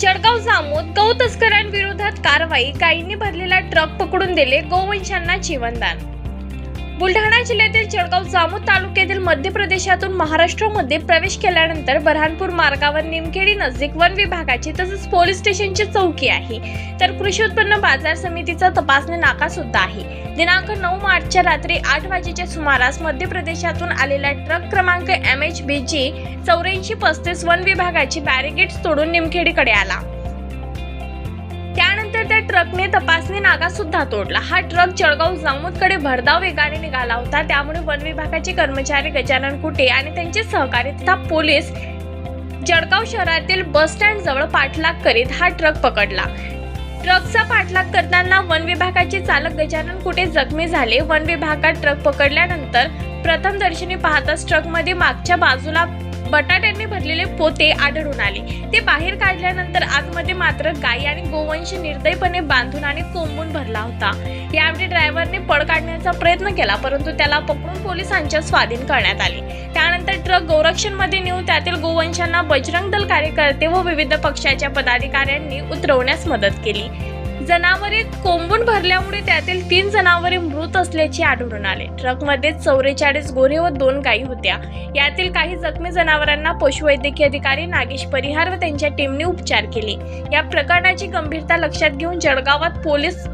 जळगाव जामोद गौ तस्करांविरोधात कारवाई गायींनी भरलेला ट्रक पकडून दिले गोवंशांना जीवनदान. बुलढाणा जिल्ह्यातील जळगाव जामोद तालुक्यातील मध्य प्रदेशातून महाराष्ट्रामध्ये प्रवेश केल्यानंतर बऱ्हाणपूर मार्गावर निमखेडी नजीक वन विभागाची तसेच पोलीस स्टेशनची चौकी आहे. तर कृषी उत्पन्न बाजार समितीचा तपासणी नाका सुद्धा आहे. दिनांक नऊ मार्चच्या रात्री आठ वाजेच्या सुमारास मध्य प्रदेशातून आलेला ट्रक क्रमांक एम एच बी जी चौऱ्याऐंशी पस्तीस वन विभागाची बॅरिगेड्स तोडून निमखेडीकडे आला. ट्रकने तपासणी नागा सुद्धा तोडला. हा ट्रक जळगाव जामोदकडे भरधाव वेगाने निघाला होता. त्यामुळे वन विभागाचे कर्मचारी गजानन कुटे आणि त्यांचे सहकारी तथा पोलीस जळगाव शहरातील बस स्टँड जवळ पाठलाग करीत हा ट्रक पकडला. ट्रकचा पाठलाग करताना वन विभागाचे चालक गजानन कुठे जखमी झाले. वन विभागात ट्रक पकडल्यानंतर प्रथम दर्शनी पाहताच ट्रकमध्ये मागच्या बाजूला बटाट्यांनी भरलेले पोते आढळून आले. ते बाहेर काढल्यानंतर आतमध्ये मात्र गायी आणि गोवंश निर्दयपणे बांधून आणि कोंबून भरला होता. यावेळी ड्रायव्हरने पळ काढण्याचा प्रयत्न केला परंतु त्याला पकडून पोलिसांच्या स्वाधीन करण्यात आले. त्यानंतर ट्रक गोरक्षणमध्ये नेऊन त्यातील गोवंशांना बजरंग दल कार्यकर्ते व विविध पक्षाच्या पदाधिकाऱ्यांनी उतरवण्यास मदत केली. जनावरे कोंबून भरल्यामुळे त्यातील तीन जनावरे मृत असल्याचे आढळून आले. ट्रकमध्ये चौवेचाळीस गोरे व दोन गायी होत्या. यातील काही जखमी जनावरांना पशुवैद्यकीय अधिकारी नागेश परिहार व त्यांच्या टीमने उपचार केले. या प्रकरणाची गंभीरता लक्षात घेऊन जळगावात पोलीस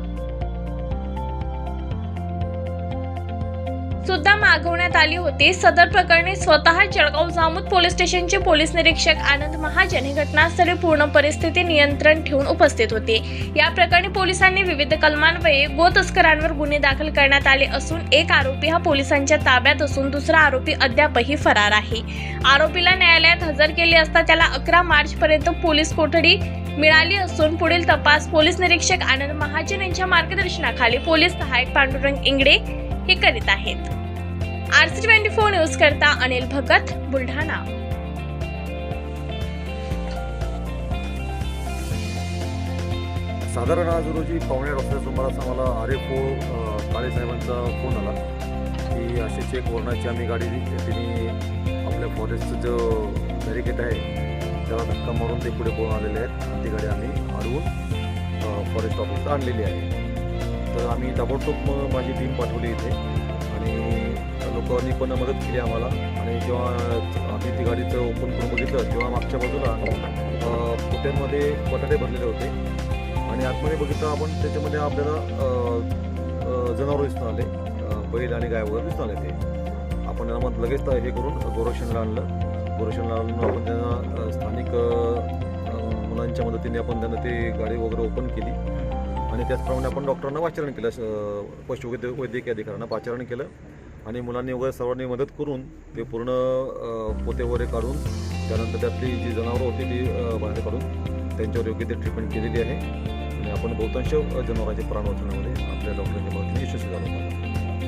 सुद्धा मागवण्यात आली होती. सदर प्रकरणी स्वतः जळगाव जामोद पोलीस स्टेशनचे पोलीस निरीक्षक आनंद महाजन हे घटनास्थळी पूर्ण परिस्थिती नियंत्रण ठेवून उपस्थित होते. या प्रकरणी पोलिसांनी विविध कलमान्वये गो तस्करांवर गुन्हे दाखल करण्यात आले असून एक आरोपी हा पोलिसांच्या ताब्यात असून दुसरा आरोपी अद्यापही फरार आहे. आरोपीला न्यायालयात हजर केले असता त्याला अकरा मार्च पर्यंत पोलीस कोठडी मिळाली असून पुढील तपास पोलीस निरीक्षक आनंद महाजन यांच्या मार्गदर्शनाखाली पोलीस सहाय्यक पांडुरंग इंगडे हे करीत आहेत. R C twenty four news करता अनिल भगत बुलढाणा. साधारण आज रोजी पावणे आठ वाजता सुमारास आम्हाला आरे ओ हो, काळे साहेबांचा फोन आला. की अशीच एक वरणाची आम्ही गाडी तिने आपल्या फॉरेस्टचं जो बॅरिकेट आहे त्याला धक्का मारून ते पुढे पळून आलेले आहेत. ती गाडी आम्ही अडवून फॉरेस्ट ऑफिसला आणलेली आहे. तर आम्ही ताबडतोब माझी टीम पाठवली इथे. आणि लोकांनी पण मदत केली आम्हाला. आणि जेव्हा आम्ही ती गाडीचं ओपन करून बघितलं तेव्हा मागच्या बाजूला अ, बटाटे भरलेले होते. आणि आतमध्ये बघितलं आपण त्याच्यामध्ये आपल्याला जनावर दिसून आले. बैल आणि गाय वगैरे दिसून आले ते. आपण त्यांना मग लगेच हे करून गोरक्षणला आणलं. गोरक्षणला आणून आपण त्यांना स्थानिक मुलांच्या मदतीने आपण त्यांना ते गाडी वगैरे ओपन केली. आणि त्याचप्रमाणे आपण डॉक्टरांना पाचारण केलं अ, पशुवैद्य वैद्यकीय अधिकाऱ्यांना पाचारण केलं आणि मुलांनी वगैरे सर्वांनी मदत करून ते पूर्ण पोते वगैरे काढून त्यानंतर त्यातली जी जनावरं होती ती बाहेर काढून त्यांच्यावर योग्य ते ट्रीटमेंट केलेली आहे. आणि आपण बहुतांश जनावरांचे प्राण वाचवण्यामध्ये आपल्या डॉक्टरांच्या मदतीने यशस्वी झालो